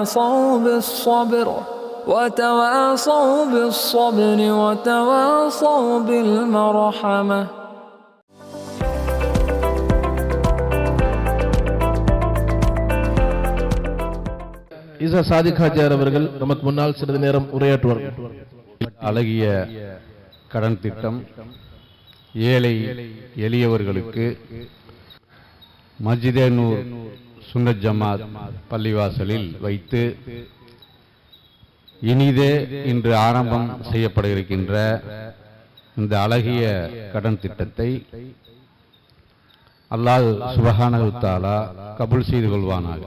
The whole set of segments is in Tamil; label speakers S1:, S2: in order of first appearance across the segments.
S1: وتواصوا بالصبر وتواصوا بالصبر وتواصوا بالمرحمة
S2: ஈசா சாதிக் ஹாஜியார் அவர்கள் நமக்கு முன்னால் சிறிது நேரம் உரையாற்றுவார்
S3: அழகிய கடன் திட்டம் ஏழை எளியவர்களுக்கு மஸ்ஜிதே நூர் சுன்னத் ஜமாத் பள்ளிவாசலில் வைத்து இனிதே இன்று ஆரம்பம் செய்யப்பட இருக்கின்ற இந்த அழகிய கடன் திட்டத்தை அல்லாஹ் சுபஹானஹு தஆலா கபூல் செய்து கொள்வானாக.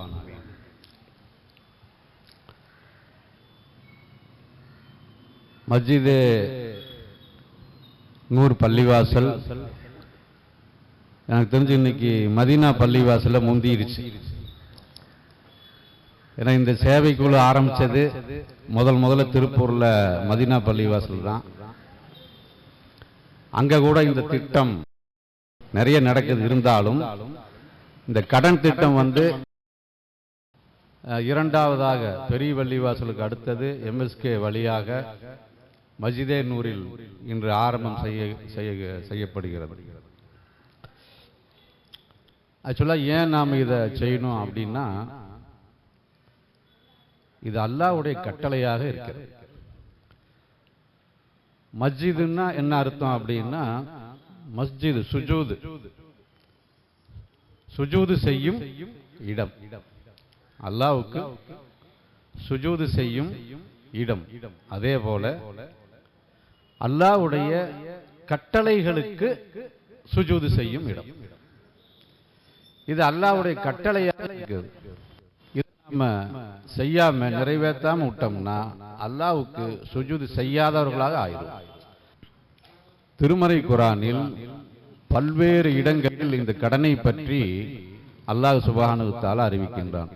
S3: மஸ்ஜிது நூறு பள்ளிவாசல் எனக்கு தெரிஞ்சு இன்னைக்கு மதீனா பள்ளிவாசல்ல முந்திருச்சு. ஏன்னா இந்த சேவைக்குழு ஆரம்பிச்சது முதல் முதல்ல திருப்பூரில் மதீனா பள்ளிவாசல் தான். அங்கே கூட இந்த திட்டம் நிறைய நடக்குது இருந்தாலும் இந்த கடன் திட்டம் வந்து இரண்டாவதாக பெரிய பள்ளிவாசலுக்கு அடுத்தது எம்எஸ்கே வழியாக மஜிதே நூரில் இன்று ஆரம்பம் செய்ய செய்ய செய்யப்படுகிறது. ஆக்சுவலாக ஏன் நாம் இதை செய்யணும் அப்படின்னா இது அல்லாவுடைய கட்டளையாக இருக்கிறது. மஸ்ஜிதுன்னா என்ன அர்த்தம் அப்படின்னா மஸ்ஜிது சுஜூது. சுஜூது செய்யும் இடம். அல்லாவுக்கு சுஜூது செய்யும் இடம். அதே போல அல்லாவுடைய கட்டளைகளுக்கு சுஜூது செய்யும் இடம். இது அல்லாவுடைய கட்டளையாக இருக்குது நம்ம செய்யாம நிறைவேற்றாம விட்டோம்னா அல்லாவுக்கு சுஜூது செய்யாதவர்களாக ஆயிடும் திருமறை குரானில் பல்வேறு இடங்களில் இந்த கடனை பற்றி அல்லாஹ் சுபானுத்தால் அறிவிக்கின்றான்.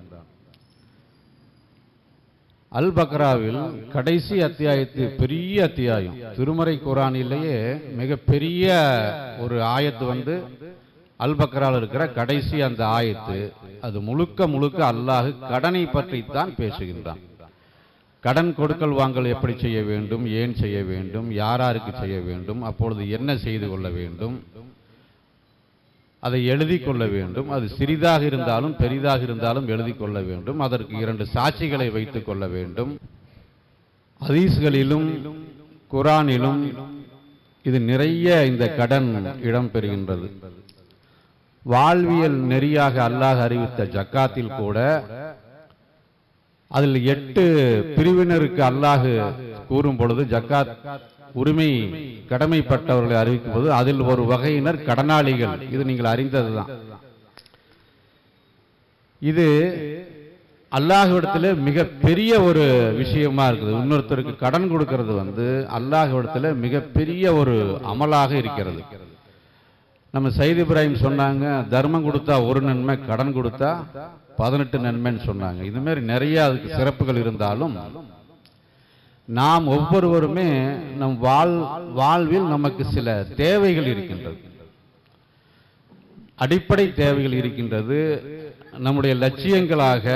S3: அல் பக்ராவில் கடைசி அத்தியாயத்து பெரிய அத்தியாயம். திருமறை குரானிலேயே மிகப்பெரிய ஒரு ஆயத்து வந்து அல் இருக்கிற கடைசி அந்த ஆயத்து அது முழுக்க முழுக்க அல்லாஹ் கடனை பற்றித்தான் பேசுகின்றான். கடன் கொடுக்கல் வாங்கல் எப்படி செய்ய வேண்டும் ஏன் செய்ய வேண்டும் யாராருக்கு செய்ய வேண்டும் அப்பொழுது என்ன செய்து கொள்ள வேண்டும் அதை எழுதி கொள்ள வேண்டும் அது சிறிதாக இருந்தாலும் பெரிதாக இருந்தாலும் எழுதி கொள்ள வேண்டும் அதற்கு இரண்டு சாட்சிகளை வைத்துக் கொள்ள வேண்டும். ஹதீஸ்களிலும் குரானிலும் இது நிறைய இந்த கடன் இடம்பெறுகின்றது வாழ்வியல் நெறியாக அல்லாஹ் அறிவித்த ஜக்காத்தில் கூட அதில் எட்டு பிரிவினருக்கு அல்லாஹ் கூறும் பொழுது ஜக்காத் உரிமை கடமைப்பட்டவர்களை அறிவிக்கும் போது அதில் ஒரு வகையினர் கடனாளிகள். இது நீங்கள் அறிந்ததுதான் இது அல்லாஹ்விடத்தில் மிக பெரிய ஒரு விஷயமா இருக்குது. இன்னொருத்தருக்கு கடன் கொடுக்கறது வந்து அல்லாஹ்விடத்தில் மிகப்பெரிய ஒரு அமலாக இருக்கிறது. நம்ம சயித் இப்ராஹிம் சொன்னாங்க தர்மம் கொடுத்தா ஒரு நன்மை கடன் கொடுத்தா பதினெட்டு நன்மைன்னு சொன்னாங்க. இது மாதிரி நிறைய அதுக்கு சிறப்புகள் இருந்தாலும் நாம் ஒவ்வொருவருமே நம் வாழ் வாழ்வில் நமக்கு சில தேவைகள் இருக்கின்றது. அடிப்படை தேவைகள் இருக்கின்றது. நம்முடைய லட்சியங்களாக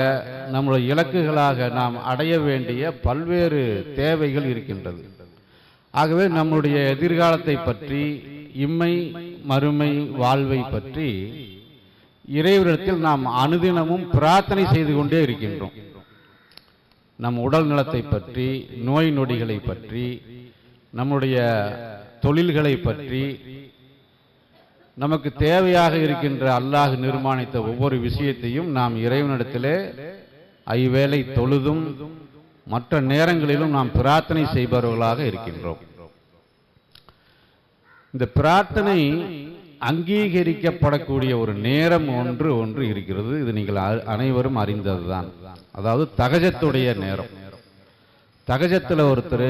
S3: நம்முடைய இலக்குகளாக நாம் அடைய வேண்டிய பல்வேறு தேவைகள் இருக்கின்றது. ஆகவே நம்முடைய எதிர்காலத்தை பற்றி இம்மை மறுமை வாழ்வை பற்றி இறைவனிடத்தில் நாம் அனுதினமும் பிரார்த்தனை செய்து கொண்டே இருக்கின்றோம். நம் உடல் நலத்தை பற்றி நோய் நொடிகளை பற்றி நம்முடைய தொழில்களை பற்றி நமக்கு தேவையாக இருக்கின்ற அல்லாஹ் நிர்மாணித்த ஒவ்வொரு விஷயத்தையும் நாம் இறைவனிடத்திலே ஐவேளை தொழுதும் மற்ற நேரங்களிலும் நாம் பிரார்த்தனை செய்பவர்களாக இருக்கின்றோம். இந்த பிரார்த்தனை அங்கீகரிக்கப்படக்கூடிய ஒரு நேரம் ஒன்று ஒன்று இருக்கிறது. இது நீங்கள் அ- அனைவரும் அறிந்ததுதான். அதாவது தகஜத்துடைய நேரம். தகஜத்தில் ஒருத்தர்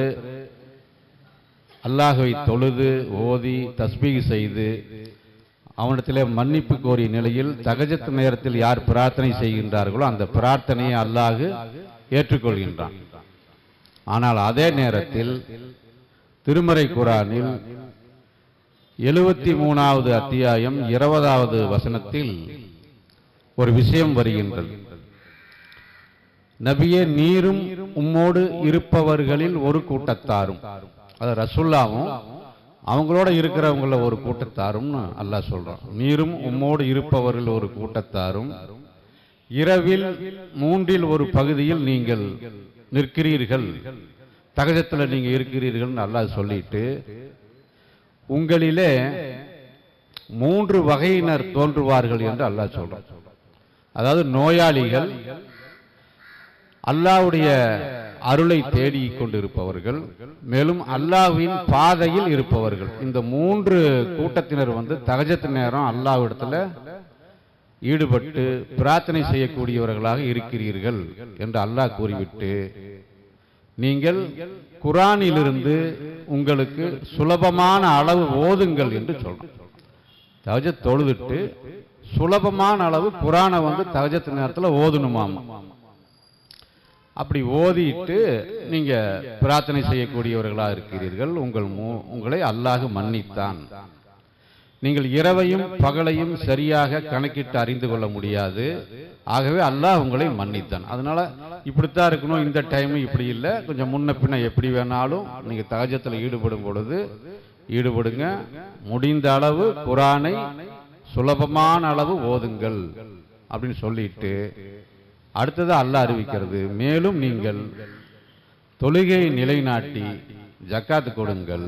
S3: அல்லாஹை தொழுது ஓதி தஸ்பீக் செய்து அவனிடத்தில் மன்னிப்பு கோரிய நிலையில் தகஜத்து நேரத்தில் யார் பிரார்த்தனை செய்கின்றார்களோ அந்த பிரார்த்தனையை அல்லாஹு ஏற்றுக்கொள்கின்றான். ஆனால் அதே நேரத்தில் திருமறை குரானில் எழுபத்தி மூணாவது அத்தியாயம் இருபதாவது வசனத்தில் ஒரு விஷயம் வருகின்றது. நபியே நீரும் உம்மோடு இருப்பவர்களில் ஒரு கூட்டத்தாரும். அது ரசுல்லாவும் அவங்களோட இருக்கிறவங்கள ஒரு கூட்டத்தாரும்னு அல்லாஹ் சொல்றான். நீரும் உம்மோடு இருப்பவர்கள் ஒரு கூட்டத்தாரும் இரவில் மூன்றில் ஒரு பகுதியில் நீங்கள் நிற்கிறீர்கள். தகஜத்தில் நீங்கள் இருக்கிறீர்கள்னு அல்லாஹ் சொல்லிட்டு உங்களிலே மூன்று வகையினர் தோன்றுவார்கள் என்று அல்லாஹ் சொல்றார் அதாவது நோயாளிகள் அல்லாஹ்வுடைய அருளை தேடி கொண்டிருப்பவர்கள் மேலும் அல்லாஹ்வின் பாதையில் இருப்பவர்கள். இந்த மூன்று கூட்டத்தினர் வந்து தகஜத்து நேரம் அல்லாஹ்விடத்துல ஈடுபட்டு பிரார்த்தனை செய்யக்கூடியவர்களாக இருக்கிறீர்கள் என்று அல்லாஹ் கூறிவிட்டு நீங்கள் குரானிலிருந்து உங்களுக்கு சுலபமான அளவு ஓதுங்கள் என்று சொல்றோம். தவஜ தொழுதுட்டு சுலபமான அளவு குரானை வந்து தகஜத்து நேரத்தில் ஓதணுமாம். அப்படி ஓதிட்டு நீங்கள் பிரார்த்தனை செய்யக்கூடியவர்களாக இருக்கிறீர்கள். உங்கள் மூ- உங்களை அல்லாஹ் மன்னித்தான். நீங்கள் இரவையும் பகலையும் சரியாக கணக்கிட்டு அறிந்து கொள்ள முடியாது. ஆகவே அல்லாஹ் உங்களை மன்னித்தான். அதனால இப்படித்தான் இருக்கணும். இந்த டைமும் இப்படி இல்லை. கொஞ்சம் முன்ன பின்ன எப்படி வேணாலும் நீங்கள் தகஜத்தில் ஈடுபடும் பொழுது ஈடுபடுங்க. முடிந்த அளவு குரானை சுலபமான அளவு ஓதுங்கள் அப்படின்னு சொல்லிட்டு அடுத்தது அல்லாஹ் அறிவிக்கிறது. மேலும் நீங்கள் தொழுகையை நிலைநாட்டி ஜக்காத் கொடுங்கள்.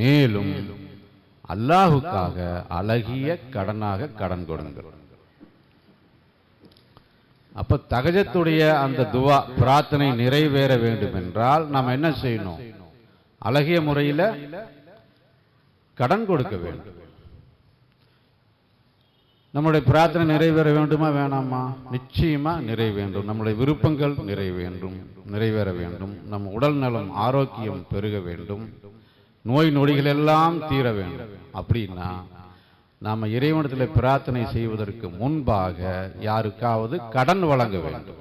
S3: மேலும் அல்லாஹுக்காக அழகிய கடனாக கடன் கொடுங்கள். அப்ப தகஜத்துடைய அந்த துவா பிரார்த்தனை நிறைவேற வேண்டும் என்றால் நாம் என்ன செய்யணும்? அழகிய முறையில் கடன் கொடுக்க வேண்டும். நம்முடைய பிரார்த்தனை நிறைவேற வேண்டுமா வேணாமா? நிச்சயமா நிறைவேண்டும் நம்முடைய விருப்பங்கள் நிறைவேண்டும் நிறைவேற வேண்டும். நம் உடல் நலம் ஆரோக்கியம் பெருக வேண்டும். நோய் நொடிகள் எல்லாம் தீர வேண்டும். அப்படின்னா நாம் இறைவனத்தில் பிரார்த்தனை செய்வதற்கு முன்பாக யாருக்காவது கடன் வழங்க வேண்டும்.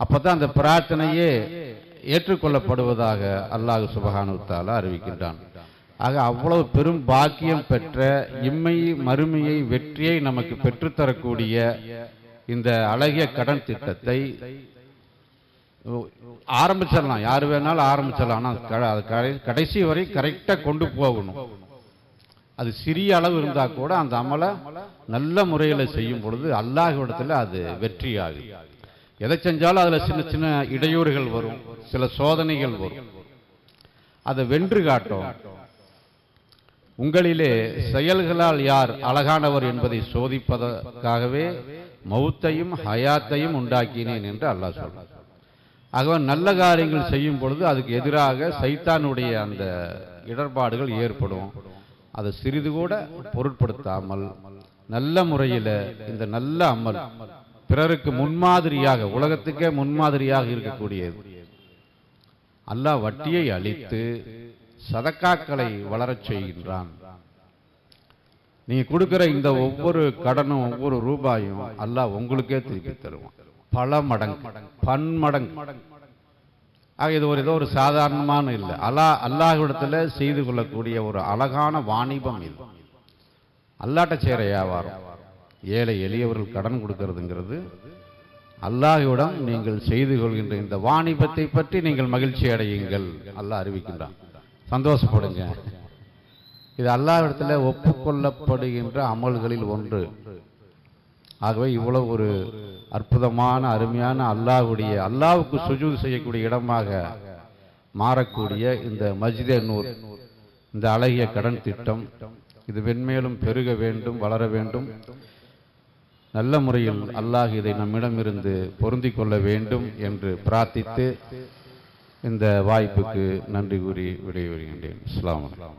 S3: அப்பதான் அந்த பிரார்த்தனையே ஏற்றுக்கொள்ளப்படுவதாக அல்லாஹ் சுபகானுத்தால அறிவிக்கின்றான். ஆக அவ்வளவு பெரும் பாக்கியம் பெற்ற இம்மை மறுமையை வெற்றியை நமக்கு பெற்றுத்தரக்கூடிய இந்த அழகிய கடன் திட்டத்தை ஆரம்பிச்சிடலாம். யார் வேணாலும் ஆரம்பிச்சிடலாம். ஆனால் க- அது கடை- கடைசி வரை கரெக்டாக கொண்டு போகணும். அது சிறிய அளவு இருந்தால் கூட அந்த அமலை நல்ல முறையில் செய்யும் பொழுது அல்லாஹ்விடத்தில் அது வெற்றியாகும். எதை செஞ்சாலும் அதில் சின்ன சின்ன இடையூறுகள் வரும். சில சோதனைகள் வரும். அதை வென்று காட்டும். உங்களிலே செயல்களால் யார் அழகானவர் என்பதை சோதிப்பதற்காகவே மௌத்தையும் ஹயாத்தையும் உண்டாக்கினேன் என்று அல்லாஹ் சொல்றார் ஆகவே நல்ல காரியங்கள் செய்யும் பொழுது அதுக்கு எதிராக சைத்தானுடைய அந்த இடர்பாடுகள் ஏற்படும். அதை சிறிது கூட பொருட்படுத்தாமல் நல்ல முறையில் இந்த நல்ல அமல் பிறருக்கு முன்மாதிரியாக உலகத்துக்கே முன்மாதிரியாக இருக்கக்கூடியது. அல்லாஹ் வட்டியை அளித்து சதக்காக்களை வளரச் செய்கின்றான். நீங்க கொடுக்கிற இந்த ஒவ்வொரு கடனும் ஒவ்வொரு ரூபாயும் அல்லாஹ் உங்களுக்கே திருப்பி தருவான். பல மடங்கு பன்மடங்கு. ஆக இது ஒரு ஏதோ ஒரு சாதாரணமான இல்லை. அல்லாஹ் அல்லாஹிடத்தில் செய்து கொள்ளக்கூடிய ஒரு அழகான வாணிபம் இது. அல்லாட்ட செய்கிற வியாபாரம். ஏழை எளியவர்கள் கடன் கொடுக்கறதுங்கிறது. அல்லாஹ்விடம் நீங்கள் செய்து கொள்கின்ற இந்த வாணிபத்தை பற்றி நீங்கள் மகிழ்ச்சி அடையுங்கள். அல்லாஹ் அறிவிக்கின்றான். சந்தோஷப்படுங்க. இது அல்லாஹ்விடத்துல ஒப்புக்கொள்ளப்படுகின்ற அமல்களில் ஒன்று. ஆகவே இவ்வளவு ஒரு அற்புதமான அருமையான அல்லாஹுடைய அல்லாவுக்கு சுஜூத் செய்யக்கூடிய இடமாக மாறக்கூடிய இந்த மஸ்ஜிதே நூர் இந்த அழகிய கடன் திட்டம் இது வெண்மேலும் பெருக வேண்டும் வளர வேண்டும். நல்ல முறையில் அல்லாஹ் இதை நம்மிடமிருந்து பொருந்திக் கொள்ள வேண்டும் என்று பிரார்த்தித்து இந்த வாய்ப்புக்கு நன்றி கூறி விடைபெறுகின்றேன். இஸ்லாம் அலைக்கும்.